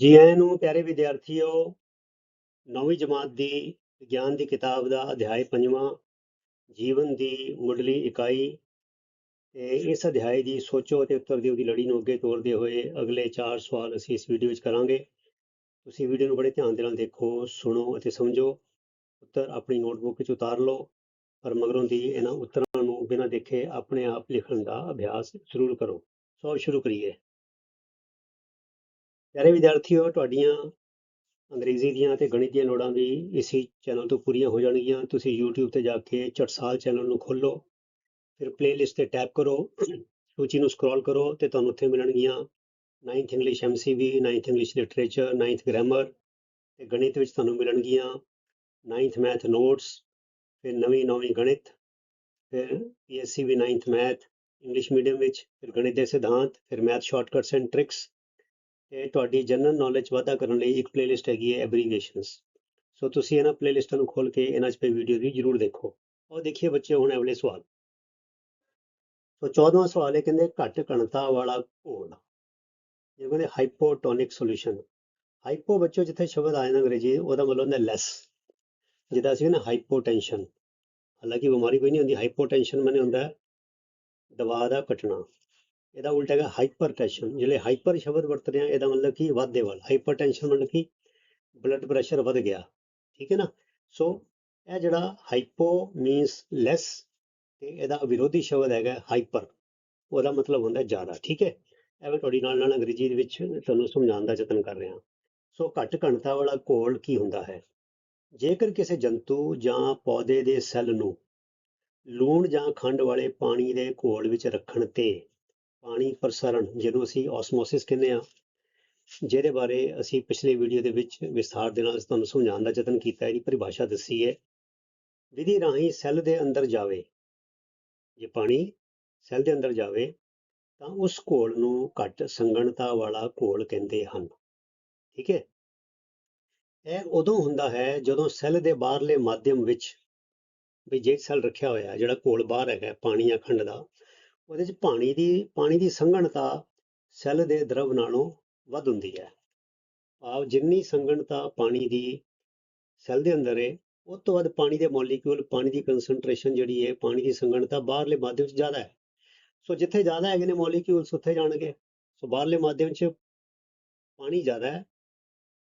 ਜੀ ਆਇਆਂ ਨੂੰ ਪਿਆਰੇ ਵਿਦਿਆਰਥੀਓ, ਨੌਵੀਂ ਜਮਾਤ ਦੀ ਵਿਗਿਆਨ ਦੀ ਕਿਤਾਬ ਦਾ ਅਧਿਆਇ ਪੰਜਵਾਂ, ਜੀਵਨ ਦੀ ਮੁੱਢਲੀ ਇਕਾਈ ਤੇ ਇਸ ਅਧਿਆਇ ਦੀ ਸੋਚੋ ਅਤੇ ਉੱਤਰ ਦਿਓ ਦੀ ਲੜੀ ਨੂੰ ਅੱਗੇ ਤੋਰਦੇ ਹੋਏ ਅਗਲੇ ਚਾਰ ਸਵਾਲ ਅਸੀਂ ਇਸ ਵੀਡੀਓ ਵਿੱਚ ਕਰਾਂਗੇ। ਤੁਸੀਂ ਵੀਡੀਓ ਨੂੰ ਬੜੇ ਧਿਆਨ ਦੇ ਨਾਲ ਦੇਖੋ, ਸੁਣੋ ਅਤੇ ਸਮਝੋ। ਉੱਤਰ ਆਪਣੀ ਨੋਟਬੁੱਕ ਵਿੱਚ ਉਤਾਰ ਲਓ, ਪਰ ਮਗਰੋਂ ਦੀ ਇਹਨਾਂ ਉੱਤਰਾਂ ਨੂੰ ਬਿਨਾਂ ਦੇਖੇ ਆਪਣੇ ਆਪ ਲਿਖਣ ਦਾ ਅਭਿਆਸ ਜ਼ਰੂਰ ਕਰੋ। ਸੋ ਆਓ ਸ਼ੁਰੂ ਕਰੀਏ। ਪਿਆਰੇ ਵਿਦਿਆਰਥੀਓ, ਤੁਹਾਡੀਆਂ ਅੰਗਰੇਜ਼ੀ ਦੀਆਂ ਤੇ ਗਣਿਤ ਦੀਆਂ ਲੋੜਾਂ ਵੀ ਇਸੇ ਚੈਨਲ ਤੋਂ ਪੂਰੀਆਂ ਹੋ ਜਾਣਗੀਆਂ। ਤੁਸੀਂ YouTube ਤੇ ਜਾ ਕੇ ਚਟਸਾਲ ਚੈਨਲ ਨੂੰ ਖੋਲੋ ਫਿਰ ਪਲੇਲਿਸਟ ਤੇ ਟੈਪ ਕਰੋ, ਸੂਚੀ ਨੂੰ ਸਕਰੋਲ ਕਰੋ ਤੇ ਤੁਹਾਨੂੰ ਉੱਥੇ ਮਿਲਣਗੀਆਂ। 9th English MCV 9th English literature 9th grammar ਤੇ ਗਣਿਤ ਵਿੱਚ ਤੁਹਾਨੂੰ ਮਿਲਣਗੀਆਂ। 9th ਮੈਥ ਨੋਟਸ ਫਿਰ ਨਵੀਂ ਨੌਵੀਂ ਗਣਿਤ, ਫਿਰ PSC ਵੀ 9th ਮੈਥ ਇੰਗਲਿਸ਼ ਮੀਡੀਅਮ ਵਿੱਚ, ਫਿਰ ਗਣਿਤ ਦੇ ਸਿਧਾਂਤ, ਫਿਰ ਮੈਥ ਸ਼ਾਰਟਕਟਸ ਐਂਡ ਟ੍ਰਿਕਸ ਤੇ ਤੁਹਾਡੀ ਜਨਰਲ ਨੌਲੇਜ ਵਾਧਾ ਕਰਨ ਲਈ ਇੱਕ ਪਲੇਲਿਸਟ ਹੈਗੀ ਹੈ ਐਬਰੀਵੀਏਸ਼ਨਸ ਸੋ ਤੁਸੀਂ ਇਹਨਾਂ ਪਲੇਲਿਸਟਾਂ ਨੂੰ ਖੋਲ ਕੇ ਇਹਨਾਂ 'ਚ ਪਈ ਵੀਡੀਓ ਵੀ ਜ਼ਰੂਰ ਦੇਖੋ। ਉਹ ਦੇਖੀਏ ਬੱਚੇ ਹੁਣ ਅਗਲੇ ਸਵਾਲ। ਸੋ 14ਵਾਂ ਸਵਾਲ ਹੈ ਕਹਿੰਦੇ ਘੱਟ ਘਣਤਾ ਵਾਲਾ ਘੋਲ। ਇਹ ਕਹਿੰਦੇ ਹਾਈਪੋਟੋਨਿਕ ਸੋਲੂਸ਼ਨ ਹਾਈਪੋ ਬੱਚੋ ਜਿੱਥੇ ਸ਼ਬਦ ਆਇਆ ਨਾ ਅੰਗਰੇਜ਼ੀ, ਉਹਦਾ ਮਤਲਬ ਹੁੰਦਾ ਲੈਸ ਜਿਹਦਾ ਸੀ ਨਾ ਹਾਈਪੋਟੈਂਸ਼ਨ ਹਾਲਾਂਕਿ ਬਿਮਾਰੀ ਕੋਈ ਨਹੀਂ ਹੁੰਦੀ ਹਾਈਪੋਟੈਂਸ਼ਨ ਮਨੇ ਹੁੰਦਾ ਦਬਾਅ ਦਾ ਘਟਣਾ। ਇਹਦਾ ਉਲਟਾ ਹੈਗਾ ਹਾਈਪਰਟੈਂਸ਼ਨ ਜਿਹੜੇ ਹਾਈਪਰ ਸ਼ਬਦ ਵਰਤਦੇ ਆ, ਇਹਦਾ ਮਤਲਬ ਕੀ? ਵਾਧੇ ਵਾਲ। ਹਾਈਪਰਟੈਂਸ਼ਨ ਮਤਲਬ ਕੀ? ਬਲੱਡ ਪ੍ਰੈਸ਼ਰ ਵਧ ਗਿਆ। ਠੀਕ ਹੈ ਨਾ? ਸੋ ਇਹ ਜਿਹੜਾ ਹਾਈਪੋ ਮੀਨਸ ਲੈਸ ਤੇ ਇਹਦਾ ਵਿਰੋਧੀ ਸ਼ਬਦ ਹੈਗਾ ਹਾਈਪਰ ਉਹਦਾ ਮਤਲਬ ਹੁੰਦਾ ਜ਼ਿਆਦਾ। ਠੀਕ ਹੈ? ਐਵੇਂ ਤੁਹਾਡੀ ਨਾਲ ਨਾਲ ਅੰਗਰੇਜ਼ੀ ਦੇ ਵਿੱਚ ਤੁਹਾਨੂੰ ਸਮਝਾਉਣ ਦਾ ਯਤਨ ਕਰ ਰਿਹਾ। ਸੋ ਘੱਟ ਘਣਤਾ ਵਾਲਾ ਘੋਲ ਕੀ ਹੁੰਦਾ ਹੈ? ਜੇਕਰ ਕਿਸੇ ਜੰਤੂ ਜਾਂ ਪੌਦੇ ਦੇ ਸੈੱਲ ਨੂੰ ਲੂਣ ਜਾਂ ਖੰਡ ਵਾਲੇ ਪਾਣੀ ਦੇ ਘੋਲ ਵਿੱਚ ਰੱਖਣ ਤੇ ਪਾਣੀ ਪ੍ਰਸਰਣ, ਜਿਹਨੂੰ ਅਸੀਂ ਆਸਮੋਸਿਸ ਕਹਿੰਦੇ ਆ ਜਿਹਦੇ ਬਾਰੇ ਅਸੀਂ ਪਿਛਲੇ ਵੀਡੀਓ ਦੇ ਵਿੱਚ ਵਿਸਥਾਰ ਦੇ ਨਾਲ ਤੁਹਾਨੂੰ ਸਮਝਾਉਣ ਦਾ ਯਤਨ ਕੀਤਾ, ਇਹਦੀ ਪਰਿਭਾਸ਼ਾ ਦੱਸੀ ਹੈ। ਵਿਧੀ ਰਾਹੀਂ ਸੈੱਲ ਦੇ ਅੰਦਰ ਜਾਵੇ। ਜੇ ਪਾਣੀ ਸੈੱਲ ਦੇ ਅੰਦਰ ਜਾਵੇ, ਤਾਂ ਉਸ ਘੋਲ ਨੂੰ ਘੱਟ ਸੰਗਣਤਾ ਵਾਲਾ ਘੋਲ ਕਹਿੰਦੇ ਹਨ। ਠੀਕ ਹੈ? ਇਹ ਉਦੋਂ ਹੁੰਦਾ ਹੈ ਜਦੋਂ ਸੈੱਲ ਦੇ ਬਾਹਰਲੇ ਮਾਧਿਅਮ ਵਿੱਚ ਵੀ ਜੇ ਸੈੱਲ ਰੱਖਿਆ ਹੋਇਆ, ਜਿਹੜਾ ਘੋਲ ਬਾਹਰ ਹੈਗਾ, ਪਾਣੀ ਜਾਂ ਖੰਡ ਦਾ ਉਹਦੇ 'ਚ ਪਾਣੀ ਦੀ ਪਾਣੀ ਦੀ ਸੰਘਣਤਾ ਸੈੱਲ ਦੇ ਦਰਵ ਨਾਲੋਂ ਵੱਧ ਹੁੰਦੀ ਹੈ। ਭਾਵ ਜਿੰਨੀ ਸੰਘਣਤਾ ਪਾਣੀ ਦੀ ਸੈੱਲ ਦੇ ਅੰਦਰ ਹੈ ਉਹ ਤੋਂ ਵੱਧ ਪਾਣੀ ਦੇ ਮੋਲੀਕਿਊਲ ਪਾਣੀ ਦੀ ਕਨਸੈਂਟਰੇਸ਼ਨ ਜਿਹੜੀ ਹੈ ਪਾਣੀ ਦੀ ਸੰਘਣਤਾ ਬਾਹਰਲੇ ਮਾਧਿਅਮ 'ਚ ਜ਼ਿਆਦਾ ਹੈ। ਸੋ ਜਿੱਥੇ ਜ਼ਿਆਦਾ ਹੈਗੇ ਨੇ ਮੋਲੀਕਿਊਲਸ ਉੱਥੇ ਜਾਣਗੇ। ਸੋ ਬਾਹਰਲੇ ਮਾਧਿਅਮ 'ਚ ਪਾਣੀ ਜ਼ਿਆਦਾ ਹੈ,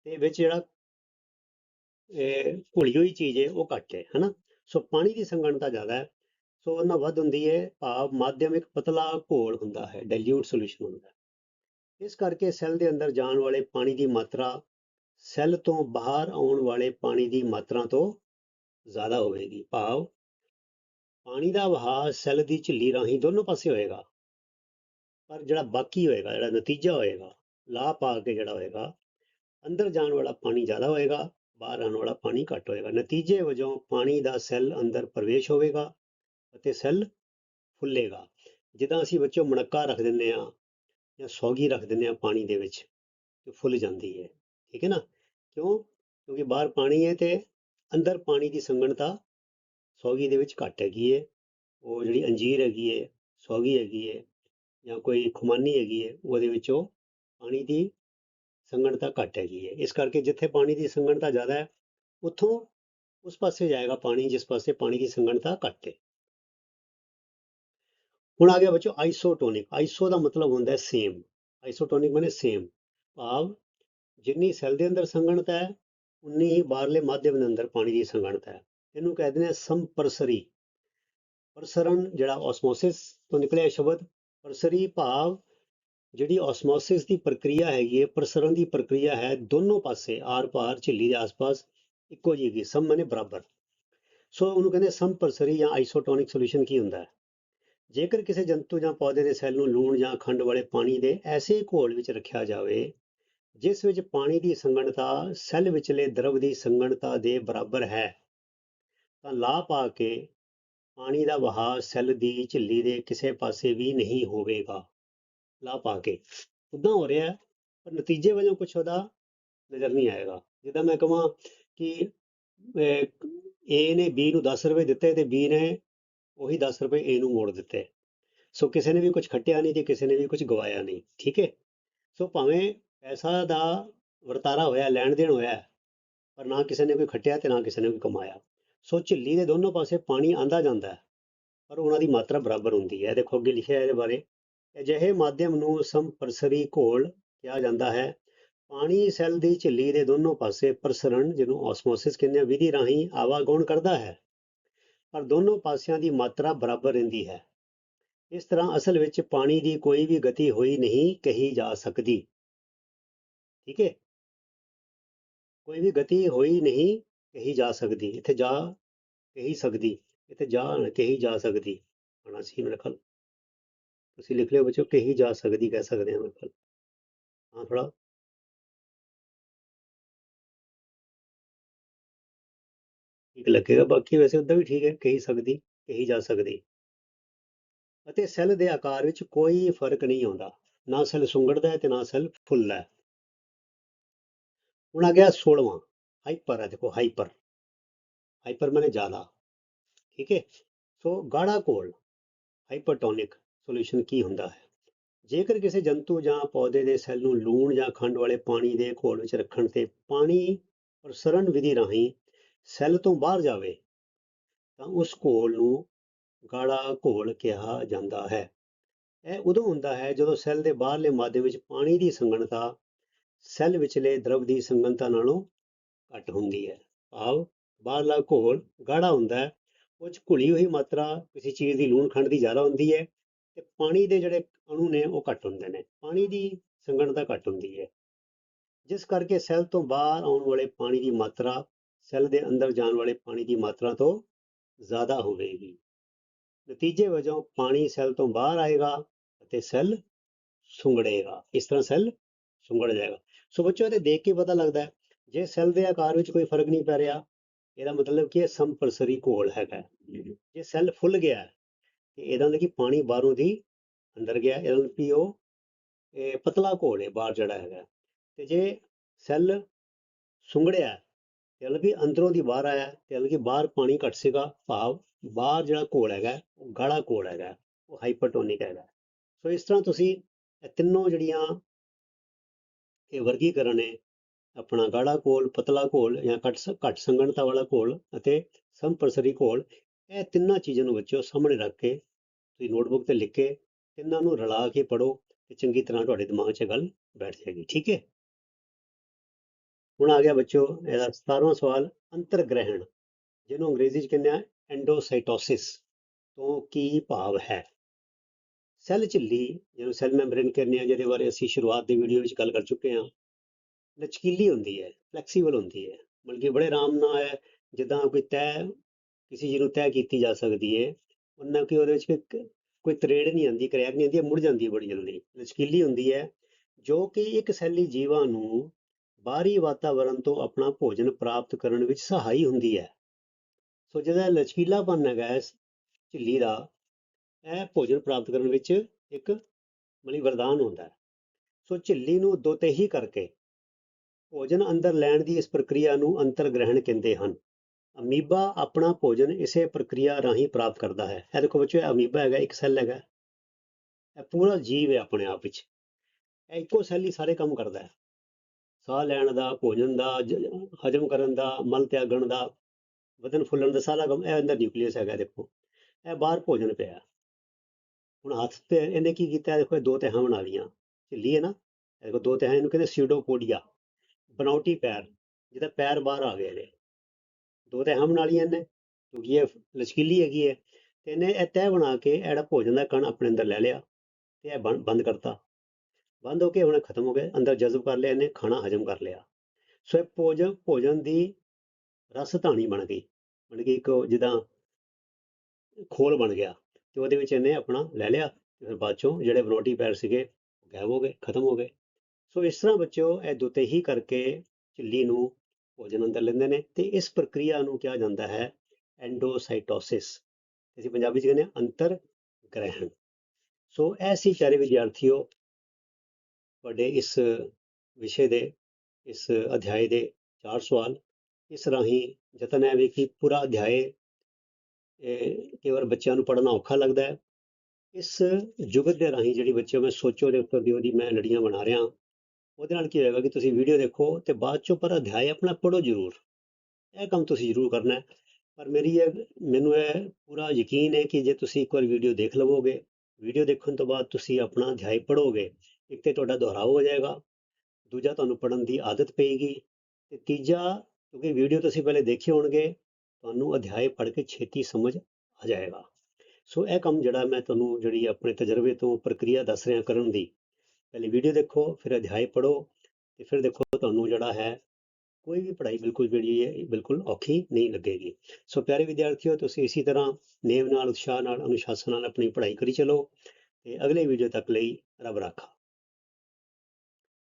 ਤੇ ਵਿੱਚ ਜਿਹੜਾ ਇਹ ਘੁਲੀ ਹੋਈ ਚੀਜ਼ ਹੈ ਉਹ ਘੱਟ ਹੈ ਹਨਾ? ਸੋ ਪਾਣੀ ਦੀ ਸੰਘਣਤਾ ਜ਼ਿਆਦਾ ਹੈ। ਸੋ ਉਹਨਾਂ ਵੱਧ ਹੁੰਦੀ ਹੈ ਭਾਵ ਮਾਧਿਅਮ ਇੱਕ ਪਤਲਾ ਘੋਲ ਹੁੰਦਾ ਹੈ ਡਾਇਲੂਟ ਸੋਲੂਸ਼ਨ ਹੁੰਦਾ ਹੈ। ਇਸ ਕਰਕੇ ਸੈੱਲ ਦੇ ਅੰਦਰ ਜਾਣ ਵਾਲੇ ਪਾਣੀ ਦੀ ਮਾਤਰਾ ਸੈੱਲ ਤੋਂ ਬਾਹਰ ਆਉਣ ਵਾਲੇ ਪਾਣੀ ਦੀ ਮਾਤਰਾ ਤੋਂ ਜ਼ਿਆਦਾ ਹੋਵੇਗੀ। ਭਾਵ ਪਾਣੀ ਦਾ ਵਹਾਅ ਸੈੱਲ ਦੀ ਝਿੱਲੀ ਰਾਹੀਂ ਦੋਨੋਂ ਪਾਸੇ ਹੋਏਗਾ, ਪਰ ਜਿਹੜਾ ਬਾਕੀ ਹੋਏਗਾ, ਜਿਹੜਾ ਨਤੀਜਾ ਹੋਏਗਾ, ਲਾਹ ਪਾ ਕੇ ਜਿਹੜਾ ਹੋਏਗਾ, ਅੰਦਰ ਜਾਣ ਵਾਲਾ ਪਾਣੀ ਜ਼ਿਆਦਾ ਹੋਏਗਾ, ਬਾਹਰ ਆਉਣ ਵਾਲਾ ਪਾਣੀ ਘੱਟ ਹੋਏਗਾ। ਨਤੀਜੇ ਵਜੋਂ ਪਾਣੀ ਦਾ ਸੈੱਲ ਅੰਦਰ ਪ੍ਰਵੇਸ਼ ਹੋਵੇਗਾ ਅਤੇ ਸੈੱਲ ਫੁੱਲੇਗਾ। ਜਿੱਦਾਂ ਅਸੀਂ ਬੱਚੋ ਮਣਕਾ ਰੱਖ ਦਿੰਦੇ ਆ ਜਾਂ ਸੌਗੀ ਰੱਖ ਦਿੰਦੇ ਆ ਪਾਣੀ ਦੇ ਵਿੱਚ, ਤੇ ਫੁੱਲ ਜਾਂਦੀ ਹੈ। ਠੀਕ ਹੈ ਨਾ? ਕਿਉਂ? ਕਿਉਂਕਿ ਬਾਹਰ ਪਾਣੀ ਹੈ ਤੇ ਅੰਦਰ ਪਾਣੀ ਦੀ ਸੰਘਣਤਾ ਸੌਗੀ ਦੇ ਵਿੱਚ ਘੱਟ ਹੈਗੀ ਹੈ। ਉਹ ਜਿਹੜੀ ਅੰਜੀਰ ਹੈਗੀ ਹੈ, ਸੌਗੀ ਹੈਗੀ ਹੈ ਜਾਂ ਕੋਈ ਖੁਮਾਨੀ ਹੈਗੀ ਹੈ, ਉਹਦੇ ਵਿੱਚ ਉਹ ਪਾਣੀ ਦੀ ਸੰਘਣਤਾ ਘੱਟ ਹੈਗੀ ਹੈ। ਇਸ ਕਰਕੇ ਜਿੱਥੇ ਪਾਣੀ ਦੀ ਸੰਘਣਤਾ ਜ਼ਿਆਦਾ ਹੈ, ਉੱਥੋਂ ਉਸ ਪਾਸੇ ਜਾਏਗਾ ਪਾਣੀ, ਜਿਸ ਪਾਸੇ ਪਾਣੀ ਦੀ ਸੰਘਣਤਾ ਘੱਟ ਹੈ। ਹੁਣ ਆ ਗਿਆ ਬੱਚੋ ਆਈਸੋਟੋਨਿਕ ਆਈਸੋ ਦਾ ਮਤਲਬ ਹੁੰਦਾ ਹੈ ਸੇਮ ਆਈਸੋਟੋਨਿਕ ਮਾਨੇ ਸੇਮ ਭਾਵ ਜਿੰਨੀ ਸੈੱਲ ਦੇ ਅੰਦਰ ਸੰਘਣਤਾ ਹੈ, ਉਨੀ ਹੀ ਬਾਹਰਲੇ ਮਾਧਿਅਮ ਦੇ ਅੰਦਰ ਪਾਣੀ ਦੀ ਸੰਘਣਤਾ ਹੈ। ਇਹਨੂੰ ਕਹਿੰਦੇ ਨੇ ਸੰਪਰਸਰੀ। ਪ੍ਰਸਰਣ ਜਿਹੜਾ ਆਸਮੋਸਿਸ ਤੋਂ ਨਿਕਲਿਆ ਸ਼ਬਦ, ਪ੍ਰਸਰੀ ਭਾਵ ਜਿਹੜੀ ਆਸਮੋਸਿਸ ਦੀ ਪ੍ਰਕਿਰਿਆ ਹੈਗੀ ਹੈ, ਪ੍ਰਸਰਣ ਦੀ ਪ੍ਰਕਿਰਿਆ ਹੈ, ਦੋਨੋਂ ਪਾਸੇ ਆਰ-ਪਾਰ ਝਿੱਲੀ ਦੇ ਆਸ-ਪਾਸ ਇੱਕੋ ਜਿਹੀ ਹੈਗੀ, ਸਮ ਮਾਨੇ ਬਰਾਬਰ। ਸੋ ਉਹਨੂੰ ਕਹਿੰਦੇ ਸੰਪਰਸਰੀ ਜਾਂ ਆਈਸੋਟੋਨਿਕ ਸੋਲੂਸ਼ਨ ਕੀ ਹੁੰਦਾ ਹੈ? ਜੇਕਰ ਕਿਸੇ ਜੰਤੂ ਜਾਂ ਪੌਦੇ ਦੇ ਸੈੱਲ ਨੂੰ ਲੂਣ ਜਾਂ ਖੰਡ ਵਾਲੇ ਪਾਣੀ ਦੇ ਐਸੇ ਘੋਲ ਵਿੱਚ ਰੱਖਿਆ ਜਾਵੇ, ਜਿਸ ਵਿੱਚ ਪਾਣੀ ਦੀ ਸੰਘਣਤਾ ਸੈੱਲ ਵਿਚਲੇ ਦਰਵ ਦੀ ਸੰਘਣਤਾ ਦੇ ਬਰਾਬਰ ਹੈ, ਤਾਂ ਲਾਹ ਪਾ ਕੇ ਪਾਣੀ ਦਾ ਵਹਾਅ ਸੈੱਲ ਦੀ ਝਿੱਲੀ ਦੇ ਕਿਸੇ ਪਾਸੇ ਵੀ ਨਹੀਂ ਹੋਵੇਗਾ। ਲਾਹ ਪਾ ਕੇ। ਉਦਾਂ ਹੋ ਰਿਹਾ, ਪਰ ਨਤੀਜੇ ਵਜੋਂ ਕੁਝ ਉਹਦਾ ਨਜ਼ਰ ਨਹੀਂ ਆਏਗਾ। ਜਿੱਦਾਂ ਮੈਂ ਕਹਾਂ ਕਿ ਏ ਨੇ ਬੀ ਨੂੰ 10 ਰੁਪਏ ਦਿੱਤੇ ਤੇ ਬੀ ਨੇ ਉਹੀ 10 ਰੁਪਏ ਏ ਨੂੰ ਮੋੜ ਦਿੱਤੇ। ਸੋ ਕਿਸੇ ਨੇ ਵੀ ਕੁਝ ਖੱਟਿਆ ਨਹੀਂ ਤੇ ਕਿਸੇ ਨੇ ਵੀ ਕੁਝ ਗਵਾਇਆ ਨਹੀਂ, ਠੀਕ ਹੈ? ਸੋ ਭਾਵੇਂ ਪੈਸਾ ਦਾ ਵਰਤਾਰਾ ਹੋਇਆ ਲੈਣ ਦੇਣ ਹੋਇਆ, ਪਰ ਨਾ ਕਿਸੇ ਨੇ ਕੋਈ ਖੱਟਿਆ ਤੇ ਨਾ ਕਿਸੇ ਨੇ ਕੋਈ ਕਮਾਇਆ। ਸੋ ਝਿੱਲੀ ਦੇ ਦੋਨੋਂ ਪਾਸੇ ਪਾਣੀ ਆਂਦਾ ਜਾਂਦਾ ਹੈ, ਪਰ ਉਹਨਾਂ ਦੀ ਮਾਤਰਾ ਬਰਾਬਰ ਹੁੰਦੀ ਹੈ। ਦੇਖੋ ਅੱਗੇ ਲਿਖਿਆ ਹੈ ਇਹਦੇ ਬਾਰੇ, ਅਜਿਹੇ ਮਾਧਿਅਮ ਨੂੰ ਸੰਪਰਸਰੀ ਘੋਲ ਕਿਹਾ ਜਾਂਦਾ ਹੈ। ਪਾਣੀ ਸੈੱਲ ਦੀ ਝਿੱਲੀ ਦੇ ਦੋਨੋਂ ਪਾਸੇ ਪ੍ਰਸਰਣ, ਜਿਹਨੂੰ ਆਸਮੋਸਿਸ ਕਹਿੰਦੇ ਆ, ਵਿਧੀ ਰਾਹੀਂ ਆਵਾਗੁਣ ਕਰਦਾ ਹੈ। ਪਰ ਦੋਨੋਂ ਪਾਸਿਆਂ ਦੀ ਮਾਤਰਾ ਬਰਾਬਰ ਰਹਿੰਦੀ ਹੈ। ਇਸ ਤਰ੍ਹਾਂ ਅਸਲ ਵਿੱਚ ਪਾਣੀ ਦੀ ਕੋਈ ਵੀ ਗਤੀ ਹੋਈ ਨਹੀਂ ਕਹੀ ਜਾ ਸਕਦੀ। ਠੀਕ ਹੈ? ਕੋਈ ਵੀ ਗਤੀ ਹੋਈ ਨਹੀਂ ਕਹੀ ਜਾ ਸਕਦੀ। ਇੱਥੇ ਜਾ ਕਹੀ ਸਕਦੀ। ਇੱਥੇ ਜਾ ਕਹੀ ਜਾ ਸਕਦੀ। ਹੋਣਾ ਸੀ ਮੇਰੇ ਖਿਆਲ ਤੁਸੀਂ ਲਿਖ ਲਿਓ ਬੱਚੋ ਕਹੀ ਜਾ ਸਕਦੀ, ਕਹਿ ਸਕਦੇ ਹਾਂ ਮੇਰੇ ਖਿਆਲ ਹਾਂ ਥੋੜਾ ਠੀਕ ਲੱਗੇਗਾ, ਬਾਕੀ ਵੈਸੇ ਉਦਾਂ ਵੀ ਠੀਕ ਹੈ, ਕਹੀ ਸਕਦੀ, ਕਹੀ ਜਾ ਸਕਦੀ। ਅਤੇ ਸੈੱਲ ਦੇ ਆਕਾਰ ਵਿੱਚ ਕੋਈ ਫ਼ਰਕ ਨਹੀਂ ਆਉਂਦਾ, ਨਾ ਸੈੱਲ ਸੁੰਗੜਦਾ ਹੈ ਤੇ ਨਾ ਸੈੱਲ ਫੁੱਲਦਾ ਹੈ। ਹੁਣ ਆ ਗਿਆ 16ਵਾਂ ਹਾਈਪਰ ਹੈ ਦੇਖੋ, ਹਾਈਪਰ। ਹਾਈਪਰ ਮਾਨੇ ਜ਼ਿਆਦਾ, ਠੀਕ ਹੈ? ਸੋ ਗਾੜਾ ਘੋਲ, ਹਾਈਪਰਟੋਨਿਕ ਸੋਲੂਸ਼ਨ ਕੀ ਹੁੰਦਾ ਹੈ? ਜੇਕਰ ਕਿਸੇ ਜੰਤੂ ਜਾਂ ਪੌਦੇ ਦੇ ਸੈੱਲ ਨੂੰ ਲੂਣ ਜਾਂ ਖੰਡ ਵਾਲੇ ਪਾਣੀ ਦੇ ਘੋਲ ਵਿੱਚ ਰੱਖਣ ਤੇ ਪਾਣੀ ਪ੍ਰਸਰਣ ਵਿਧੀ ਰਾਹੀਂ ਸੈੱਲ ਤੋਂ ਬਾਹਰ ਜਾਵੇ, ਤਾਂ ਉਸ ਘੋਲ ਨੂੰ ਗਾੜਾ ਘੋਲ ਕਿਹਾ ਜਾਂਦਾ ਹੈ। ਇਹ ਉਦੋਂ ਹੁੰਦਾ ਹੈ ਜਦੋਂ ਸੈੱਲ ਦੇ ਬਾਹਰਲੇ ਮਾਦੇ ਵਿੱਚ ਪਾਣੀ ਦੀ ਸੰਘਣਤਾ ਸੈੱਲ ਵਿਚਲੇ ਦਰਵ ਦੀ ਸੰਘਣਤਾ ਨਾਲੋਂ ਘੱਟ ਹੁੰਦੀ ਹੈ। ਭਾਵ ਬਾਹਰਲਾ ਘੋਲ ਗਾੜਾ ਹੁੰਦਾ ਹੈ ਉਹ 'ਚ ਘੁਲੀ ਹੋਈ ਮਾਤਰਾ ਕਿਸੇ ਚੀਜ਼ ਦੀ ਲੂਣ ਖੰਡ ਦੀ ਜ਼ਿਆਦਾ ਹੁੰਦੀ ਹੈ ਤੇ ਪਾਣੀ ਦੇ ਜਿਹੜੇ ਅਣੂ ਨੇ ਉਹ ਘੱਟ ਹੁੰਦੇ ਨੇ। ਪਾਣੀ ਦੀ ਸੰਘਣਤਾ ਘੱਟ ਹੁੰਦੀ ਹੈ। ਜਿਸ ਕਰਕੇ ਸੈੱਲ ਤੋਂ ਬਾਹਰ ਆਉਣ ਵਾਲੇ ਪਾਣੀ ਦੀ ਮਾਤਰਾ ਸੈੱਲ ਦੇ ਅੰਦਰ ਜਾਣ ਵਾਲੇ ਪਾਣੀ ਦੀ ਮਾਤਰਾ ਤੋਂ ਜ਼ਿਆਦਾ ਹੋਵੇਗੀ। ਨਤੀਜੇ ਵਜੋਂ ਪਾਣੀ ਸੈੱਲ ਤੋਂ ਬਾਹਰ ਆਏਗਾ ਅਤੇ ਸੈੱਲ ਸੁੰਗੜੇਗਾ। ਇਸ ਤਰ੍ਹਾਂ ਸੈੱਲ ਸੁੰਗੜ ਜਾਏਗਾ। ਸੋ ਬੱਚਿਓ ਤੇ ਦੇਖ ਕੇ ਪਤਾ ਲੱਗਦਾ ਹੈ ਜੇ ਸੈੱਲ ਦੇ ਆਕਾਰ ਵਿੱਚ ਕੋਈ ਫ਼ਰਕ ਨਹੀਂ ਪੈ ਰਿਹਾ ਇਹਦਾ ਮਤਲਬ ਕਿ ਇਹ ਸੰਪਰਸਰੀ ਘੋਲ ਹੈਗਾ। ਜੇ ਸੈੱਲ ਫੁੱਲ ਗਿਆ ਹੈ, ਤੇ ਇਹਦਾ ਮਤਲਬ ਕਿ ਪਾਣੀ ਬਾਹਰੋਂ ਦੀ ਅੰਦਰ ਗਿਆ ਇਹਦਾ ਮਤਲਬ ਕਿ ਉਹ ਇਹ ਪਤਲਾ ਘੋਲ ਹੈ ਬਾਹਰ ਜਿਹੜਾ ਹੈਗਾ। ਹੈ। ਤੇ ਜੇ ਸੈੱਲ ਸੁੰਗੜਿਆ ਹੈ, ਤੇ ਮਤਲਬ ਕਿ ਅੰਦਰੋਂ ਦੀ ਬਾਹਰ ਆਇਆ ਹੈ, ਤੇ ਬਾਹਰ ਪਾਣੀ ਘੱਟ ਸੀਗਾ ਭਾਵ ਬਾਹਰ ਜਿਹੜਾ ਘੋਲ ਹੈਗਾ ਉਹ ਗਾੜਾ ਘੋਲ ਹੈਗਾ ਉਹ ਹਾਈਪਰਟੋਨਿਕ ਹੈਗਾ। ਸੋ ਇਸ ਤਰ੍ਹਾਂ ਤੁਸੀਂ ਇਹ ਤਿੰਨੋਂ ਜਿਹੜੀਆਂ ਇਹ ਵਰਗੀਕਰਨ ਹੈ ਆਪਣਾ ਗਾੜਾ ਘੋਲ ਪਤਲਾ ਘੋਲ ਜਾਂ ਘੱਟ ਸ- ਘੱਟ ਸੰਘਣਤਾ ਵਾਲਾ ਘੋਲ ਅਤੇ ਸੰਪਰਸਰੀ ਘੋਲ ਇਹ ਤਿੰਨਾਂ ਚੀਜ਼ਾਂ ਨੂੰ ਬੱਚਿਓ ਸਾਹਮਣੇ ਰੱਖ ਕੇ ਤੁਸੀਂ ਨੋਟਬੁੱਕ ਤੇ ਲਿਖ ਕੇ ਤਿੰਨਾਂ ਨੂੰ ਰਲਾ ਕੇ ਪੜੋ ਤੇ ਚੰਗੀ ਤਰ੍ਹਾਂ ਤੁਹਾਡੇ ਦਿਮਾਗ 'ਚ ਇਹ ਗੱਲ ਬੈਠ ਜਾਏਗੀ ਠੀਕ ਹੈ? ਹੁਣ ਆ ਗਿਆ ਬੱਚਿਓ, ਇਹਦਾ 17ਵਾਂ ਸਵਾਲ ਅੰਤਰ ਗ੍ਰਹਿਣ ਜਿਹਨੂੰ ਅੰਗਰੇਜ਼ੀ 'ਚ ਕਹਿੰਦੇ ਆ ਐਂਡੋਸਾਈਟੋਸਿਸ ਤੋਂ ਕੀ ਭਾਵ ਹੈ? ਸੈੱਲ ਝਿੱਲੀ ਜਿਹਨੂੰ ਸੈੱਲ ਮੈਂਬਰੇਨ ਕਹਿੰਦੇ ਆ, ਜਿਹਦੇ ਬਾਰੇ ਅਸੀਂ ਸ਼ੁਰੂਆਤ ਦੀ ਵੀਡੀਓ ਵਿੱਚ ਗੱਲ ਕਰ ਚੁੱਕੇ ਹਾਂ, ਲਚਕੀਲੀ ਹੁੰਦੀ ਹੈ, ਫਲੈਕਸੀਬਲ ਹੁੰਦੀ ਹੈ, ਮਤਲਬ ਕਿ ਬੜੇ ਆਰਾਮ ਨਾਲ ਹੈ, ਜਿੱਦਾਂ ਕੋਈ ਤੈਅ, ਕਿਸੇ ਚੀਜ਼ ਨੂੰ ਤੈਅ ਕੀਤੀ ਜਾ ਸਕਦੀ ਹੈ, ਉਹਨਾਂ ਕਿ ਉਹਦੇ ਵਿੱਚ ਕੋਈ ਤਰੇੜ ਨਹੀਂ ਆਉਂਦੀ, ਕਰੈਕ ਨਹੀਂ ਆਉਂਦੀ ਮੁੜ ਜਾਂਦੀ ਹੈ ਬੜੀ ਜਲਦੀ, ਲਚਕੀਲੀ ਹੁੰਦੀ ਹੈ, ਜੋ ਕਿ ਇੱਕ ਸੈਲੀ ਜੀਵਾਂ ਨੂੰ ਬਾਹਰੀ ਵਾਤਾਵਰਣ ਤੋਂ ਆਪਣਾ ਭੋਜਨ ਪ੍ਰਾਪਤ ਕਰਨ ਵਿੱਚ ਸਹਾਈ ਹੁੰਦੀ ਹੈ। ਸੋ ਜਿਹੜਾ ਲਚਕੀਲਾਪਨ ਹੈਗਾ ਇਸ ਝਿੱਲੀ ਦਾ, ਇਹ ਭੋਜਨ ਪ੍ਰਾਪਤ ਕਰਨ ਵਿੱਚ ਇੱਕ ਮਤਲਬ ਵਰਦਾਨ ਹੁੰਦਾ ਹੈ। ਸੋ ਝਿੱਲੀ ਨੂੰ ਦੋਤੇਹੀ ਕਰਕੇ ਭੋਜਨ ਅੰਦਰ ਲੈਣ ਦੀ ਇਸ ਪ੍ਰਕਿਰਿਆ ਨੂੰ ਅੰਤਰਗ੍ਰਹਿਣ ਕਹਿੰਦੇ ਹਨ। ਅਮੀਬਾ ਆਪਣਾ ਭੋਜਨ ਇਸੇ ਪ੍ਰਕਿਰਿਆ ਰਾਹੀਂ ਪ੍ਰਾਪਤ ਕਰਦਾ ਹੈ। ਇਹ ਦੇਖੋ ਬੱਚੋ ਅਮੀਬਾ ਹੈਗਾ, ਇੱਕ ਸੈੱਲ ਹੈਗਾ। ਇਹ ਪੂਰਾ ਜੀਵ ਹੈ ਆਪਣੇ ਆਪ ਵਿੱਚ। ਇਹ ਇੱਕੋ ਸੈੱਲ ਹੀ ਸਾਰੇ ਕੰਮ ਕਰਦਾ ਹੈ। ਸਾਹ ਲੈਣ ਦਾ, ਭੋਜਨ ਦਾ, ਜ- ਹਜਮ ਕਰਨ ਦਾ, ਮਲ ਤਿਆਗਣ ਦਾ ਵਧਨ ਫੁੱਲਣ ਦਾ ਸਾਰਾ ਕੰਮ ਇਹ ਅੰਦਰ ਨਿਊਕਲੀਅਸ ਹੈਗਾ ਦੇਖੋ। ਇਹ ਬਾਹਰ ਭੋਜਨ ਪਿਆ। ਹੁਣ ਹੱਥ ਤੇ ਇਹਨੇ ਕੀ ਕੀਤਾ? ਦੇਖੋ ਇਹ ਦੋ ਤਹਾਂ ਬਣਾ ਲਈਆਂ। ਝਿੱਲੀ ਹੈ ਨਾ? ਇਹ ਦੇਖੋ ਦੋ ਤਹਾਂ, ਇਹਨੂੰ ਕਹਿੰਦੇ ਸੀਡੋਪੋਡੀਆ ਬਨਾਉਟੀ ਪੈਰ, ਜਿਹਦਾ ਪੈਰ ਬਾਹਰ ਆ ਗਏ ਨੇ ਦੋ ਤਹਾਂ ਬਣਾ ਲਈਆਂ ਇਹਨੇ, ਕਿਉਂਕਿ ਇਹ ਲਚਕੀਲੀ ਹੈਗੀ ਹੈ। ਤੇ ਇਹਨੇ ਇਹ ਤਹਿ ਬਣਾ ਕੇ ਇਹ ਭੋਜਨ ਦਾ ਕਣ ਆਪਣੇ ਅੰਦਰ ਲੈ ਲਿਆ ਤੇ ਇਹ ਬੰਦ ਬੰਦ ਕਰਤਾ। ਬੰਦ ਹੋ ਕੇ ਹੁਣ ਖਤਮ ਹੋ ਗਏ, ਅੰਦਰ ਜਜ਼ਬ ਕਰ ਲਿਆ ਇਹਨੇ, ਖਾਣਾ ਹਜਮ ਕਰ ਲਿਆ। ਸੋ ਇਹ ਭੋਜਨ ਭੋਜਨ ਦੀ ਰਸ ਧਾਣੀ ਬਣ ਗਈ। ਬਣ ਗਈ ਇੱਕ ਜਿੱਦਾਂ ਖੋਲ ਬਣ ਗਿਆ ਤੇ ਉਹਦੇ ਵਿੱਚ ਇਹਨੇ ਆਪਣਾ ਲੈ ਲਿਆ ਫਿਰ ਬਾਅਦ ਚੋਂ ਜਿਹੜੇ ਬਰੋਟੀ ਪੈਰ ਸੀਗੇ ਉਹ ਗਾਇਬ ਹੋ ਗਏ, ਖਤਮ ਹੋ ਗਏ। ਸੋ ਇਸ ਤਰ੍ਹਾਂ ਬੱਚਿਓ ਇਹ ਦੁੱਤੇ ਹੀ ਕਰਕੇ ਝਿੱਲੀ ਨੂੰ ਭੋਜਨ ਅੰਦਰ ਲੈਂਦੇ ਨੇ ਤੇ ਇਸ ਪ੍ਰਕਿਰਿਆ ਨੂੰ ਕਿਹਾ ਜਾਂਦਾ ਹੈ ਐਂਡੋਸਾਈਟੋਸਿਸ ਅਸੀਂ ਪੰਜਾਬੀ ਚ ਕਹਿੰਦੇ ਹਾਂ ਅੰਤਰ ਗ੍ਰਹਿਣ ਸੋ ਐਸੀ ਚਾਰੇ ਵਿਦਿਆਰਥੀਓ ਤੁਹਾਡੇ ਇਸ ਵਿਸ਼ੇ ਦੇ, ਇਸ ਅਧਿਆਏ ਦੇ ਚਾਰ ਸਵਾਲ ਇਸ ਰਾਹੀਂ ਯਤਨ ਹੈ ਵੀ ਕਿ ਪੂਰਾ ਅਧਿਆਏ ਕਈ ਵਾਰ ਬੱਚਿਆਂ ਨੂੰ ਪੜ੍ਹਨਾ ਔਖਾ ਲੱਗਦਾ ਹੈ। ਇਸ ਜੁਗਤ ਦੇ ਰਾਹੀਂ ਜਿਹੜੀ ਬੱਚਿਓ ਮੈਂ ਸੋਚੋ ਦੇ ਉੱਤਰ ਦਿਓ ਦੀ ਮੈਂ ਲੜੀਆਂ ਬਣਾ ਰਿਹਾ ਉਹਦੇ ਨਾਲ ਕੀ ਹੋਏਗਾ ਕਿ ਤੁਸੀਂ ਵੀਡੀਓ ਦੇਖੋ ਤੇ ਬਾਅਦ ਚੋਂ ਪਰ ਅਧਿਆਇ ਆਪਣਾ ਪੜ੍ਹੋ ਜ਼ਰੂਰ। ਇਹ ਕੰਮ ਤੁਸੀਂ ਜ਼ਰੂਰ ਕਰਨਾ ਹੈ। ਪਰ ਮੇਰੀ ਇਹ, ਮੈਨੂੰ ਇਹ ਪੂਰਾ ਯਕੀਨ ਹੈ ਕਿ ਜੇ ਤੁਸੀਂ ਇੱਕ ਵਾਰ ਵੀਡੀਓ ਦੇਖ ਲਵੋਗੇ, ਵੀਡੀਓ ਦੇਖਣ ਤੋਂ ਬਾਅਦ ਤੁਸੀਂ ਆਪਣਾ ਅਧਿਆਇ ਪੜ੍ਹੋਗੇ ਇੱਕ ਤੇ ਤੁਹਾਡਾ ਦੁਹਰਾਓ ਹੋ ਜਾਏਗਾ, ਦੂਜਾ ਤੁਹਾਨੂੰ ਪੜ੍ਹਨ ਦੀ ਆਦਤ ਪਏਗੀ ਤੇ ਤੀਜਾ, ਕਿਉਂਕਿ ਵੀਡੀਓ ਤੁਸੀਂ ਪਹਿਲੇ ਦੇਖੇ ਹੋਣਗੇ, ਤੁਹਾਨੂੰ ਅਧਿਆਏ ਪੜ੍ਹ ਕੇ ਛੇਤੀ ਸਮਝ ਆ ਜਾਏਗਾ। ਸੋ ਇਹ ਕੰਮ ਜਿਹੜਾ ਮੈਂ ਤੁਹਾਨੂੰ ਜਿਹੜੀ ਆਪਣੇ ਤਜਰਬੇ ਤੋਂ ਪ੍ਰਕਿਰਿਆ ਦੱਸ ਰਿਹਾ ਕਰਨ ਦੀ, ਪਹਿਲੇ ਵੀਡੀਓ ਦੇਖੋ, ਫਿਰ ਅਧਿਆਏ ਪੜ੍ਹੋ ਤੇ ਫਿਰ ਦੇਖੋ ਤੁਹਾਨੂੰ ਜਿਹੜਾ ਹੈ, ਕੋਈ ਵੀ ਪੜ੍ਹਾਈ ਬਿਲਕੁਲ ਜਿਹੜੀ ਹੈ, ਇਹ ਬਿਲਕੁਲ ਔਖੀ ਨਹੀਂ ਲੱਗੇਗੀ। ਸੋ ਪਿਆਰੇ ਵਿਦਿਆਰਥੀਓ, ਤੁਸੀਂ ਇਸੇ ਤਰ੍ਹਾਂ ਨੇਮ ਨਾਲ, ਉਤਸ਼ਾਹ ਨਾਲ, ਅਨੁਸ਼ਾਸਨ ਨਾਲ ਆਪਣੀ ਪੜ੍ਹਾਈ ਕਰੀ ਚਲੋ ਤੇ ਅਗਲੇ ਵੀਡੀਓ ਤੱਕ ਲਈ ਰੱਬ ਰਾਖਾ।